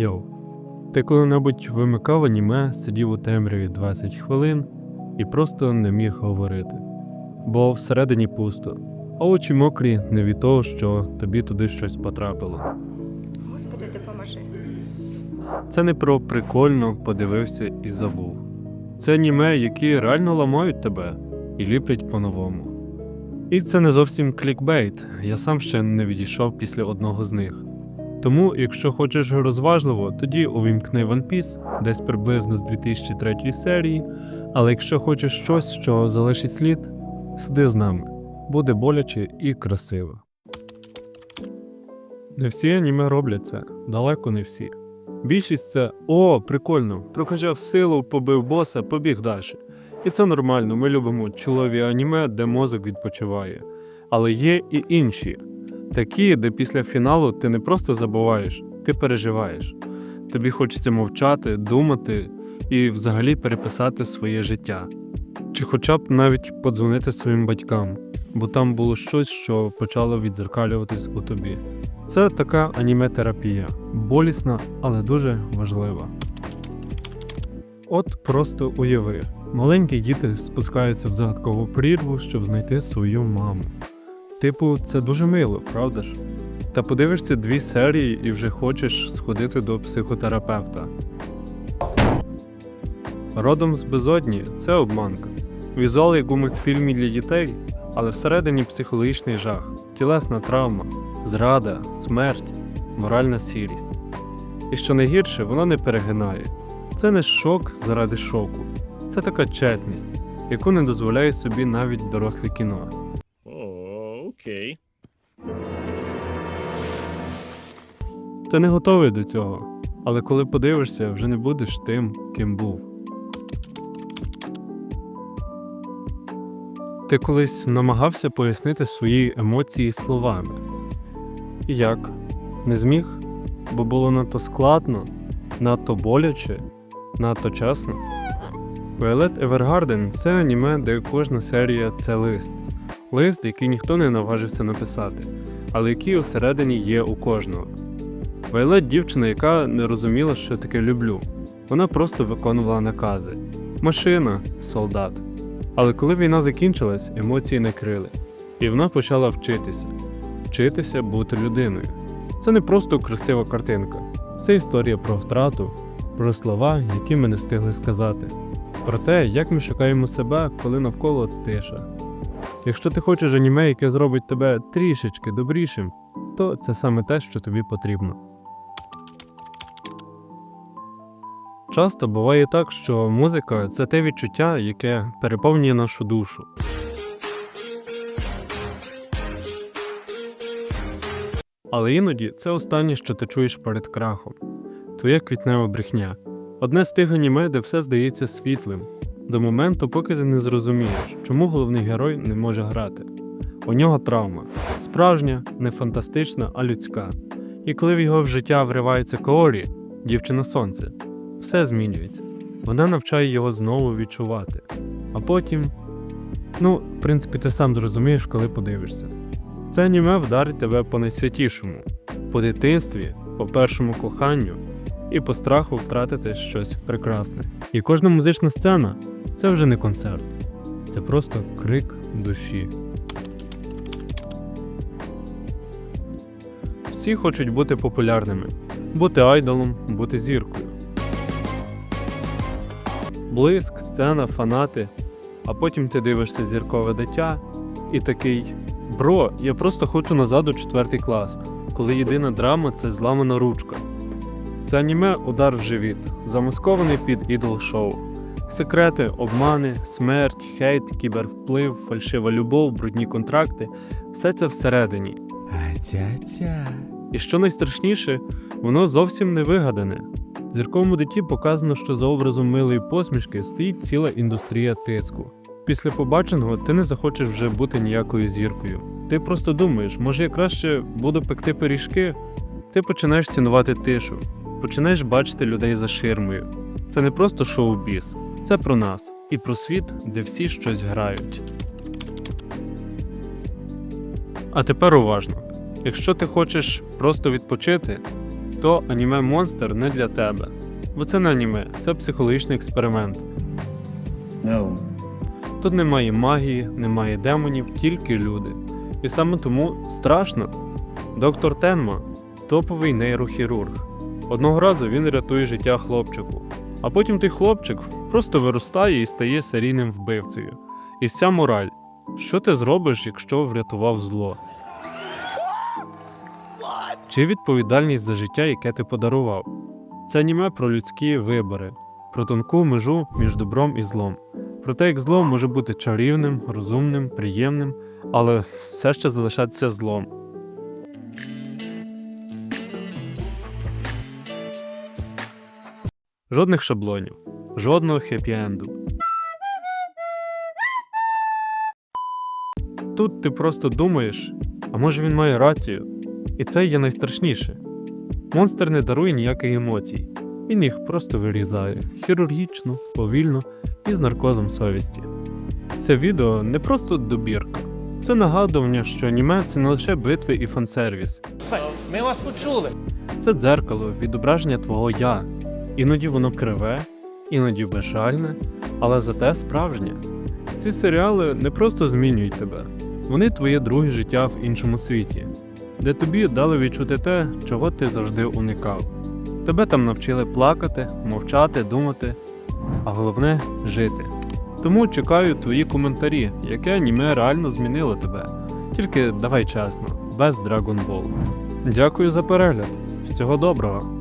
Йоу, ти коли-небудь вимикав аніме, сидів у темряві 20 хвилин і просто не міг говорити, бо всередині пусто, а очі мокрі не від того, що тобі туди щось потрапило. Господи, допоможи. Це не про прикольно подивився і забув. Це аніме, які реально ламають тебе і ліплять по-новому. І це не зовсім клікбейт, я сам ще не відійшов після одного з них. Тому, якщо хочеш розважливо, тоді увімкни One Piece десь приблизно з 2003 серії, але якщо хочеш щось, що залишить слід, сиди з нами. Буде боляче і красиво. Не всі аніме роблять це, далеко не всі. Більшість це о, прикольно, прокачав силу, побив боса, побіг далі. І це нормально, ми любимо чолові аніме, де мозок відпочиває. Але є і інші, такі, де після фіналу ти не просто забуваєш, ти переживаєш. Тобі хочеться мовчати, думати і взагалі переписати своє життя. Чи хоча б навіть подзвонити своїм батькам, бо там було щось, що почало відзеркалюватись у тобі. Це така аніме-терапія, болісна, але дуже важлива. От просто уяви, маленькі діти спускаються в загадкову прірву, щоб знайти свою маму. Типу, це дуже мило, правда ж? Та подивишся дві серії і вже хочеш сходити до психотерапевта. Родом з безодні це обманка. Візуал як у мультфільмі для дітей, але всередині психологічний жах, тілесна травма, зрада, смерть, моральна сірість. І що найгірше, воно не перегинає. Це не шок заради шоку, це така чесність, яку не дозволяє собі навіть доросле кіно. Окей. Ти не готовий до цього, але коли подивишся, вже не будеш тим, ким був. Ти колись намагався пояснити свої емоції словами. І як? Не зміг? Бо було надто складно, надто боляче, надто чесно. Violet Evergarden – це аніме, де кожна серія це лист. Лист, який ніхто не наважився написати, але який усередині є у кожного. Вайлет дівчина, яка не розуміла, що таке люблю. Вона просто виконувала накази. Машина, солдат. Але коли війна закінчилась, емоції накрили. І вона почала вчитися. Вчитися бути людиною. Це не просто красива картинка, це історія про втрату, про слова, які ми не встигли сказати, про те, як ми шукаємо себе, коли навколо тиша. Якщо ти хочеш аніме, яке зробить тебе трішечки добрішим, то це саме те, що тобі потрібно. Часто буває так, що музика це те відчуття, яке переповнює нашу душу. Але іноді це останнє, що ти чуєш перед крахом. Твоя квітнева брехня. Одне з тих аніме, де все здається світлим, до моменту, поки ти не зрозумієш, чому головний герой не може грати. У нього травма справжня, не фантастична, а людська. І коли в його в життя вривається Каорі, дівчина сонце, все змінюється. Вона навчає його знову відчувати. А потім. Ну, в принципі, ти сам зрозумієш, коли подивишся. Це аніме вдарить тебе по найсвятішому, по дитинстві, по першому коханню і по страху втратити щось прекрасне. І кожна музична сцена це вже не концерт, це просто крик душі. Всі хочуть бути популярними, бути айдолом, бути зіркою. Блиск, сцена, фанати. А потім ти дивишся зіркове дитя і такий: Бро, я просто хочу назад у четвертий клас, коли єдина драма це зламана ручка. Це аніме удар в живіт, замаскований під ідол шоу. Секрети, обмани, смерть, хейт, кібервплив, фальшива любов, брудні контракти все це всередині. А-тя-тя. І що найстрашніше, воно зовсім не вигадане. В зірковому дитті показано, що за образом милої посмішки стоїть ціла індустрія тиску. Після побаченого ти не захочеш вже бути ніякою зіркою. Ти просто думаєш, може я краще буду пекти пиріжки? Ти починаєш цінувати тишу, починаєш бачити людей за ширмою. Це не просто шоу-біз, це про нас і про світ, де всі щось грають. А тепер уважно: якщо ти хочеш просто відпочити, то аніме монстр не для тебе. Бо це не аніме, це психологічний експеримент. No. Тут немає магії, немає демонів, тільки люди. І саме тому страшно. Доктор Тенма топовий нейрохірург. Одного разу він рятує життя хлопчику, а потім той хлопчик просто виростає і стає серійним вбивцею. І вся мораль: що ти зробиш, якщо врятував зло? Чи відповідальність за життя, яке ти подарував? Це аніме про людські вибори, про тонку межу між добром і злом. Про те, як зло може бути чарівним, розумним, приємним, але все ще залишатися злом. Жодних шаблонів, жодного хеппі-енду. Тут ти просто думаєш, а може він має рацію. І це є найстрашніше. Монстр не дарує ніяких емоцій. Він їх просто вирізає хірургічно, повільно і з наркозом совісті. Це відео не просто добірка, це нагадування, що аніме це не лише битви і фансервіс. Ми вас почули. Це дзеркало, відображення твого я. Іноді воно криве, іноді безжальне, але зате справжнє. Ці серіали не просто змінюють тебе, вони твоє друге життя в іншому світі, де тобі дали відчути те, чого ти завжди уникав. Тебе там навчили плакати, мовчати, думати, а головне жити. Тому чекаю твої коментарі, яке аніме реально змінило тебе. Тільки давай чесно, без Dragon Ball. Дякую за перегляд. Всього доброго!